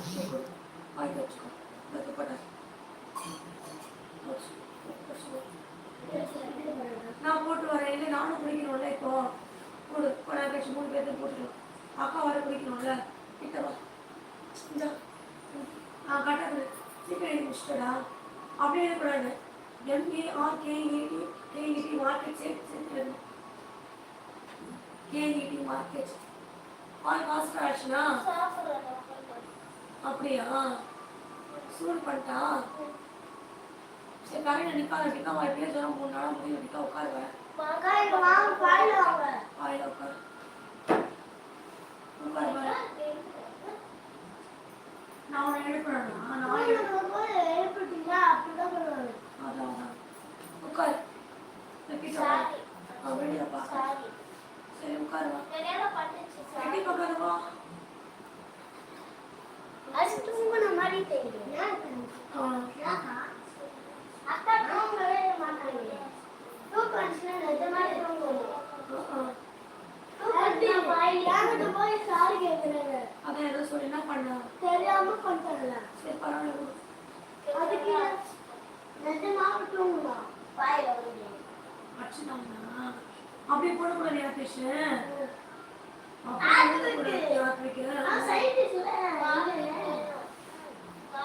வாங்கி வச்சுக்கோ இந்த போட்ட நான் போட்டு வரேன் இல்லை நானும் குடிக்கணும்ல இப்போ கொடு கொஞ்ச நேரம் கழிச்சு மூணு பேர்த்து போட்டுக்கலாம் அக்கா வர குடிக்கணும்ல கிட்டவா இந்த ஆ சீக்கிரம் எழுதி முடிச்சிட்டடா அப்படியே இருக்கக்கூடாது எம்ஏஆர் கேஇடி கேஇடி மார்க்கெட் சேர்த்து கேஇடி மார்க்கெட் ஆல் காஸ்ட் ஆச்சுன்னா அப்படியா? சூடு பண்ணிட்டா? சரி கரெக்டாக நிற்காத நிற்க வாய்ப்பே ஜனம் மூணு நாளாக முடியும் நிற்க உட்காருவேன். வாயில் உட்காரு. உட்காரு பாரு நான் உன்னை எழுப்புறேன்னா நான் எழு- அதான் அதான். உட்காரு. கிட்ட வா ஆ, வெளியில பா சரி உட்காரு வா கட்டி உட்காரு வா ஆ ஆ, ஆ. அதான் ஏதோ சொல்லி என்ன பண்ண? தெரியாம பண்ணிட்டல சரி பரவாயில்ல. அதுக்கு நிஜமாக தூங்கலாம் வாயில அடிச்சுட்டாங்களா? அப்படியே போடக்கூடாது பேசு? நான் சயின்டிஸ்ட்ல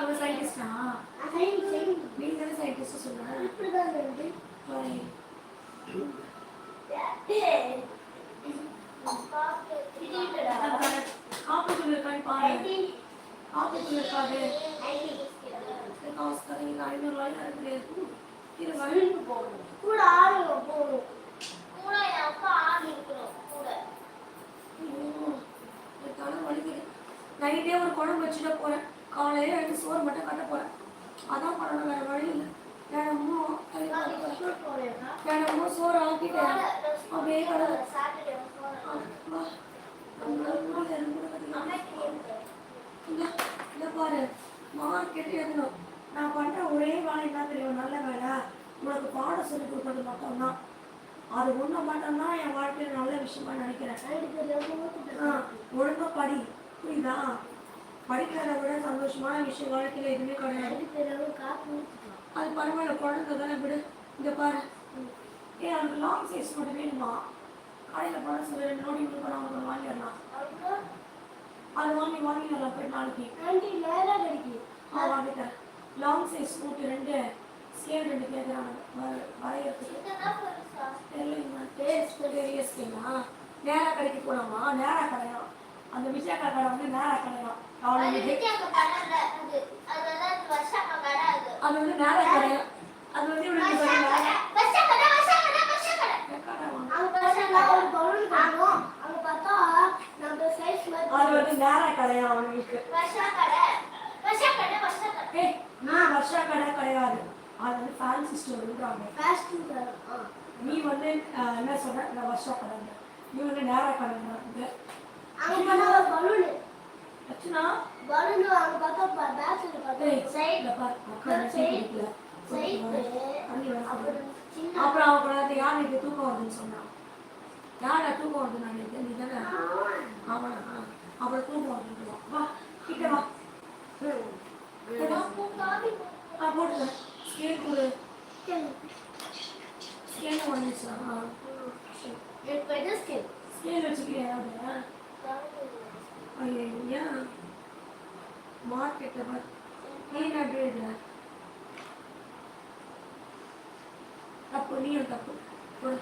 இவன் சயின்டிஸ்டா நான் சயின்ஸ் ஆறு தானே சயின்டிஸ்ட் சொல்ல இப்படிதான் இருக்கு காப்பி சொல்லிருக்கான்னு பாரு காப்பி சொல்லிருக்காது காசு தரீங்க ஐநூறு ரூபாய் இருக்குது இரு வழி கூட ஆளுங்க போகணும் தலை வலிக்குது நைட்டே ஒரு குழம்பு வச்சுட்டு போறேன். காலையில எழுந்து சோறு மட்டும் கட்ட போறேன். அதான் பண்ணணும். வேற வழி இல்லை. தினமும் தினமும் சோறு ஆக்கிட்டேன். அப்படியே கடவுள் இந்த பாரு. மார்க்கெட் எழுதணும். நான் பண்ற ஒரே வேலை என்ன தெரியும்? நல்ல வேலை. உனக்கு பாடம் சொல்லி கொடுக்கறது மட்டும்தான். அது ஒன்றும் மட்டும்தான் என் வாழ்க்கையில் நல்ல விஷயமா நினைக்கிறேன். ஆ, ஒழுங்காக படி. புரியுதா? படிக்கிறத விட சந்தோஷமான விஷயம் வாழ்க்கையில் எதுவுமே கிடையாது. அது பரவாயில்ல குழந்தை தானே விடு. இங்கே பாரு. ஏ அவனுக்கு லாங் சைஸ் மட்டும் வேணுமா? கடையில் பணம் சொல்லி ரெண்டு நோடி இப்படி போனால் அவங்க வாங்கிடலாம். அது வாங்கி வாங்கிடலாம் போய் நாளைக்கு. ஆ வாங்கிட்டேன் லாங் சைஸ் நோட்டு ரெண்டு ஸ்கேல் ரெண்டு கேட்குறாங்க வரையறதுக்கு. தெரியலைங்க டேஸ்ட் பெரிய ஸ்கேலா நேரா கடைக்கு போலாமா நேரா கடையா? அந்த விஜயக்கா கடை வந்து நேரா கடையா? அவனுக்கு அது வந்து நேரா கடையா? அது வந்து இவனுக்கு. அது வந்து நேரா கடையா அவனுக்கு? ஏய் நான் வருஷா கடை கிடையாது. அது வந்து ஃபேன்சி ஸ்டோர்ன்றாங்க நீ வந்து என்ன சொல்ற? நான் வருஷா கடை நீ வந்து நேரா கடை வந்து ஆச்சுன்னா ஏய் சைடுல பாரு உட்கார்ந்து டீ குடிக்கல. தண்ணி வேணும். அப்புறம் அவன் கூட யார் எனக்கு தூக்கம் வருதுன்னு சொன்னான். யாரா தூக்கம் வருது நான் நீ தானே? அவனா அப்புறம் தூக்கம் வருது வா கிட்ட ஸ்கேல் கொடு ஸ்கேல் வந்துச்சா ஸ்கேல் வச்சுக்கிறியா ஏதாவது ஐயோ மார்க்கெட்டை பார் நீ எழுதுற தப்பு தப்பு கொடு.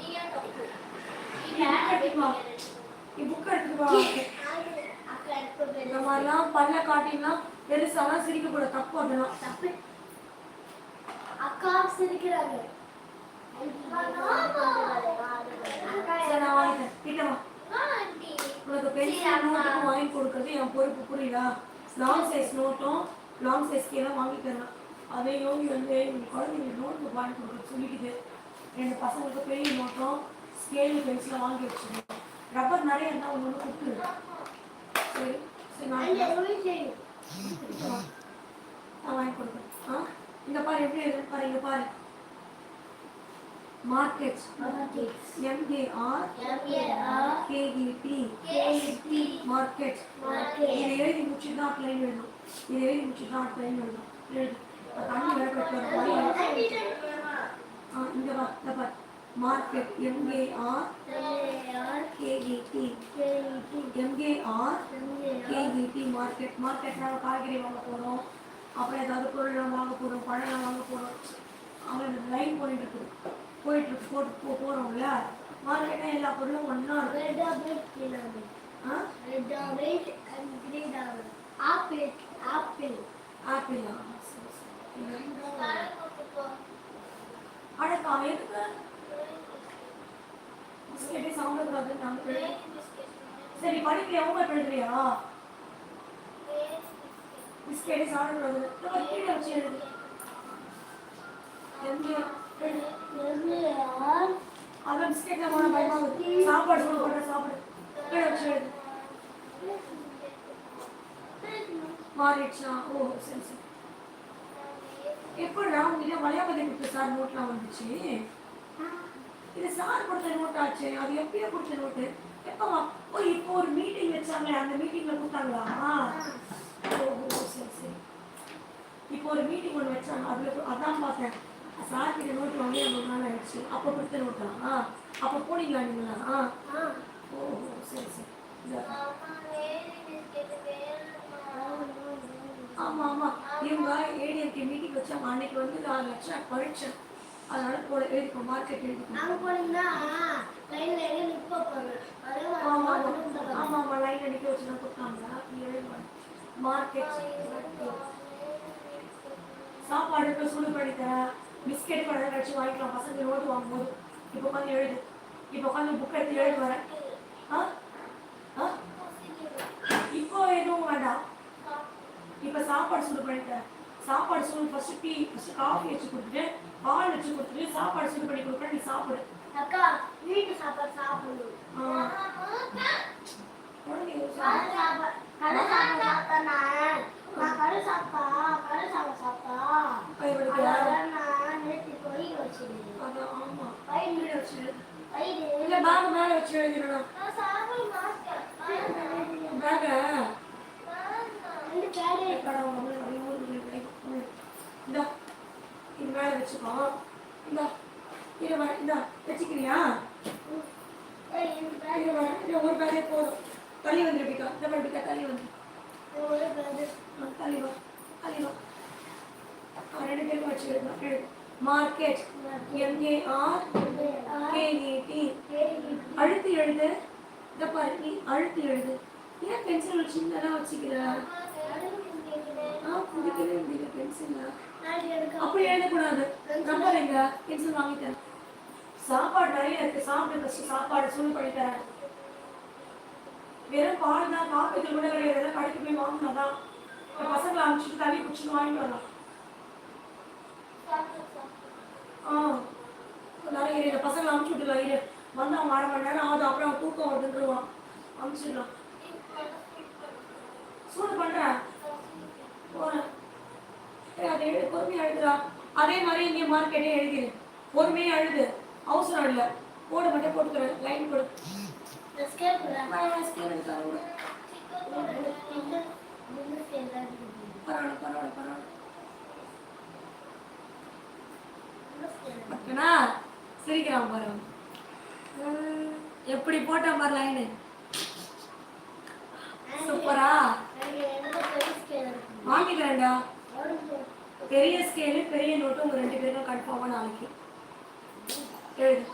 நீ மாதிரிலாம் பல்ல காட்டிலாம் பெருசாலாம் சிரிக்கக்கூடாது தப்பு அதெல்லாம் அக்கா சிரிக்கிறாங்க சரி நான் வாங்கிட்டேன் கிட்ட வா உனக்கு பென்சில் நோட்டும் வாங்கி கொடுக்கறது என் பொறுப்பு புரியுதா? லாங் சைஸ் நோட்டும் லாங் சைஸ் கீழே வாங்கி தரேன் அதே யோகி வந்து எங்கள் குழந்தைங்களுக்கு நோட் புக் வாங்கி கொடுக்க சொல்லிக்குது. ரெண்டு பசங்களுக்கு பெரிய நோட்டும் ஸ்கேலு பென்சிலும் வாங்கி வச்சுருக்கேன் ரப்பர் நிறைய இருந்தால் ஒன்று சரி சரி நான் வாங்கி கொடுக்குறேன். ஆ? இங்க பாரு எப்படி பாரு இங்க பாரு. Market MAR KET market Market. இதை எழுதி முடிச்சுட்டு தான் ப்ளைன் எழுதணும். இதை எழுதி முடிச்சுட்டு தான் ப்ளைன் எழுதணும். எழுது. நான் தண்ணி வேற கட்டு ஆ இங்க வா இந்த பார். Market MAR KET MAR KET market market நாங்கள் காய்கறி வாங்க போகிறோம் அப்புறம் ஏதாவது பொருள் வாங்க போகிறோம் பழம் வாங்க போகிறோம் அவன் லைன் போயிட்டு இருக்குது. போயிட்டு போட்டு போ போகிறோம்ல மார்க்கெட்டாக எல்லா பொருளும் ஒன்றா இருக்கும். ஆ? ஆப்பிள் ஆப்பிளா அடக்கா எதுக்கு? பிஸ்கெட்டே சாப்பிடக்கூடாது நாங்கள் சரி படிக்கலையா உங்க எழுதுறியா? பிஸ்கெட்டே சாப்பிடக்கூடாது நம்ம கீழே வச்சு எழுது. எங்கே எழுது. போன பயமாகுது சாப்பாடு சொல்லு பண்ற சாப்பாடு. கீழே வச்சு எழுது மாறிடுச்சா ஓ சரி சரி. எப்படிடா உங்ககிட்ட மலையாளத்தை கொடுத்த சார் நோட்லாம் வந்துச்சு? இது சார் கொடுத்த நோட் ஆச்சு? அது எப்பயோ கொடுத்த நோட்டு எப்பமா ஓ இப்போ ஒரு மீட்டிங் வச்சாங்களே அந்த மீட்டிங்ல கொடுத்தாங்களா ஓ ஓ, சரி சரி. இப்போ ஒரு மீட்டிங் ஒன்று வச்சாங்க. அதில் கொ- அதான் பார்த்தேன். சார் கிட்ட நோட் வாங்கி ரொம்ப நாள் ஆயிடுச்சு. அப்போ கொடுத்த நோட்டா ஆ? அப்போ போனீங்களா நீங்களா? ஆ. ஓ சரி சரி. இந்த- ஆமா ஆமா. இவங்க ஏடிஎம்கே மீட்டிங் வச்சாங்க அன்னைக்கு வந்து நாலு லட்சம் பரீட்சை. அதனால போல எழுதிக்கோ மார்க்கெட் நாங்க போனீங்கன்னா லைன்ல எங்க நிப்ப போறோம் அதே ஆமா மாதிரி ஆமா மாத்தணும் ஆமா ஆமா. லைன் அடிக்க வச்சு தான் கொடுத்தாங்க. நீ எழுதுவாங்க மார்க்கெட் சாப்பாடு இப்போ சுடு பண்ணி தரேன் பிஸ்கெட் கடை வச்சு வாங்கிக்கலாம் பசங்க நோட்டு வாங்கும்போது இப்போ உட்காந்து எழுது இப்போ உட்காந்து புக் எடுத்து எழுது வரேன் ஆ ஆ இப்போ எதுவும் வேண்டாம் இப்போ சாப்பாடு சுடு பண்ணி தரேன் சாப்பாடு சுடு ஃபர்ஸ்ட் டீ ஃபர்ஸ்ட் காஃபி வச்சு கொடுத்துட்டு பால் வச்சு கொடுத்துட்டு சாப்பாடு சுடு பண்ணி கொடுக்குறேன் நீ சாப்பிடு அக்கா வீட்டு சாப்பாடு சாப்பிடணும் சாப்பிட்டா சாப்பிட்டா இந்த இது மேல வச்சுக்கோ இந்த இது வே- வச்சுக்கிறியா ஒரு பேரே. போதும் தள்ளி வந்துருப்பிக்கா இந்த பண்ணிக்கா தள்ளி வந்து ஆ, தள்ளி வா தள்ளி வா ரெண்டு பேருக்கும் வச்சு எழுது மார்க்கெட் எம்ஏஆர் கேஇடி அழுத்தி எழுது. இந்த பாரு நீ அழுத்தி எழுது. ஏன் பென்சில் சின்னதா வச்சுக்கிற? ஆ பிடிக்கவே முடியல. பென்சில் அப்படி எழுதக்கூடாது. நம்பர் எங்க பென்சில் வாங்கி தரேன் சாப்பாடு நிறைய இருக்கு. சாப்பிடு ஃபர்ஸ்ட் சாப்பாடு சூடு பண்ணி தரேன். வெறும் பால் தான் காப்பி தூள் கூட கிடையாது. கடைக்கு போய் வாங்கினாதான் பசங்களை அனுப்பிச்சிட்டு தண்ணி குடிச்சுட்டு வாங்கிட்டு வரலாம் ஆ நிறைய இரு பசங்களை அனுப்பிச்சு விட்டுலாம் இரு. வந்து அவன் அரை மணி நேரம் ஆகுது அப்புறம் அவன் தூக்கம் வருதுன்றுவான். அனுப்பிச்சிடலாம் சூடு பண்றேன் போறேன். ஏய், அதை எழுது பொறுமையா எழுதுடா. அதே மாதிரி இங்கே மார்க்கெட்டே எழுதிடு பொறுமையா எழுது. அவசரம் இல்லை. போட மட்டும் போட்டுக்கிறேன் லைன் கூட பரவாயில்ல. பரவாயில்ல பரவாயில்ல. ஓகேனா சிரிக்கிறான் பாரு. எப்படி போட்டான் பாரு லைனு சூப்பரா? வாங்கிக்கிறேன்டா. பெரிய ஸ்கேலு பெரிய நோட்டு உங்க ரெண்டு கட் கன்ஃபார்மா நாளைக்கு? எழுது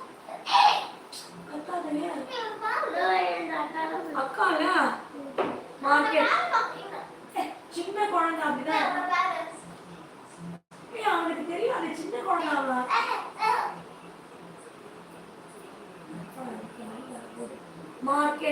அக்கா இல்ல மார்க்கெட் சின்ன குழந்தை அப்படிதான் ஏய், அவனுக்கு தெரியாது சின்ன குழந்தை அவன்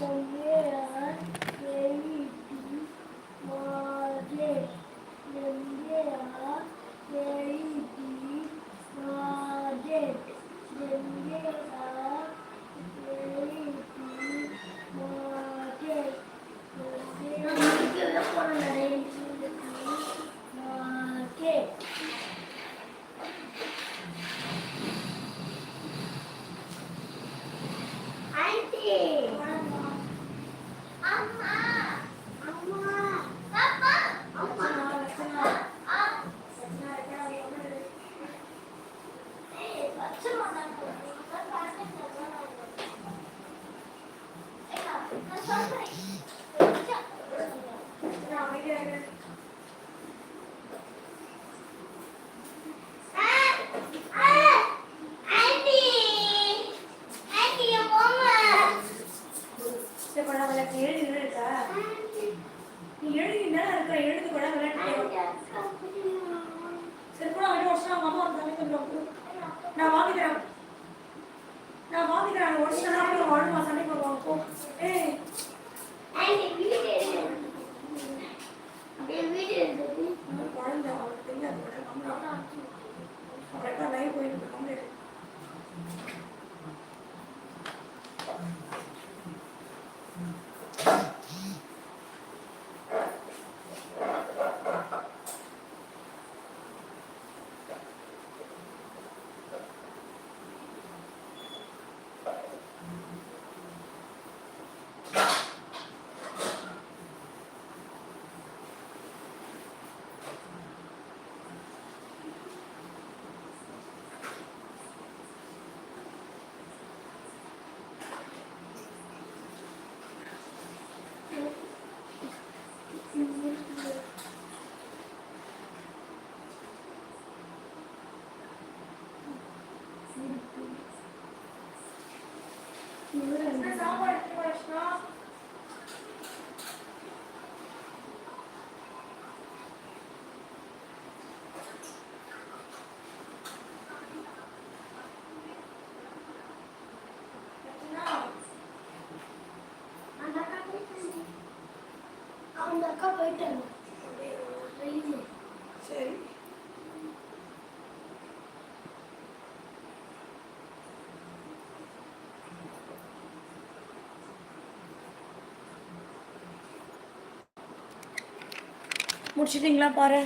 Yeah. சாப்பாடு எடுத்து வச்சுனா அவங்க அக்கா போயிட்டாங்க வெளியே சரி முடிச்சிட்டிங்களா பாரு?